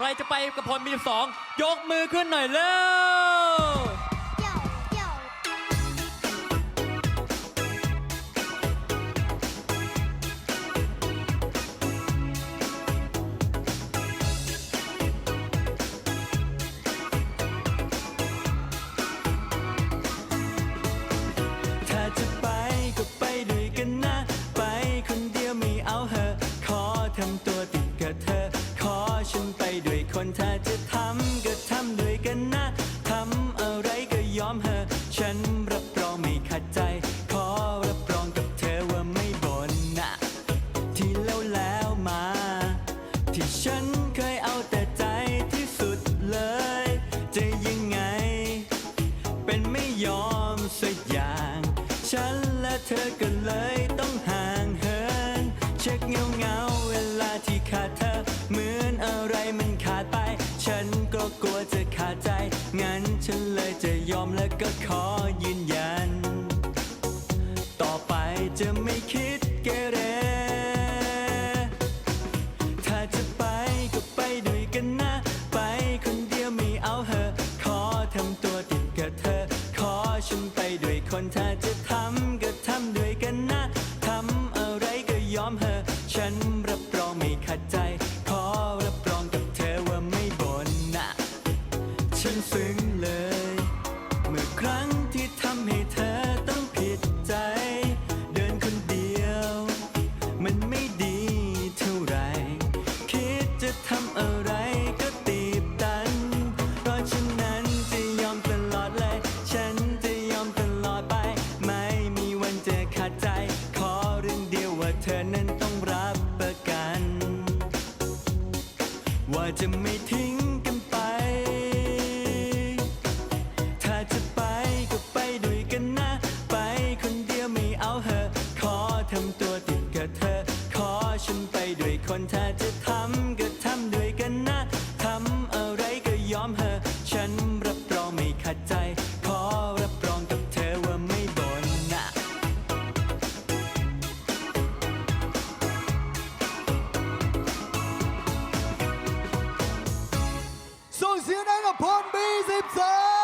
ใครจะไปกับพลมีสองยกมือขึ้นหน่อยเร็วถ้าจะไปก็ไปด้วยกันนะ ไปคนเดียวไม่เอาเหอะ ขอทำตัวติดกับเธอ ขอฉัน ด้วยคนถ้าจะทำก็ทำด้วยกันนะทำอะไรก็ยอมเหอะฉันรับรองไม่ขัดใจ ขอรับรองกับเธอว่าไม่บ่นนะที่แล้วแล้วมา ที่ฉันเคยเอาแต่ใจที่สุดเลย จะยังไง เป็นไม่ยอมสักอย่าง ฉันและเธอก็เลยต้องห่างเหินเช็คเงาเงา งั้นฉันเลยจะยอมและก็ขอยืนยัน ต่อไปจะไม่คิดเกเร ถ้าจะไปก็ไปด้วยกันนะ ไปคนเดียวไม่เอาเหอะ ขอทำตัวติดกับเธอ ขอฉันไปด้วยคนถ้าจะ ฉันซึ้งเลย เมื่อครั้งที่ทำให้เธอต้องผิดใจ เดินคนเดียว มันไม่ดีเท่าไหรคิดจะทำอะไรก็ตีบตัน เพราะฉะนั้นจะยอมตลอดเลย ฉันจะยอมตลอดไป ไม่มีวันจะขาดใจ ขอเรื่องเดียวว่าเธอนั้นต้องรับประกัน ว่าจะไม่ทิ้ง ฉันไปด้วยคนถ้าจะทำก็ทำด้วยกันนะทำอะไรก็ยอมเหอะฉันรับรองไม่ขัดใจ ขอรับรองกับเธอว่าไม่โดนนะส่งเสียงให้กับพรบีสิบสอง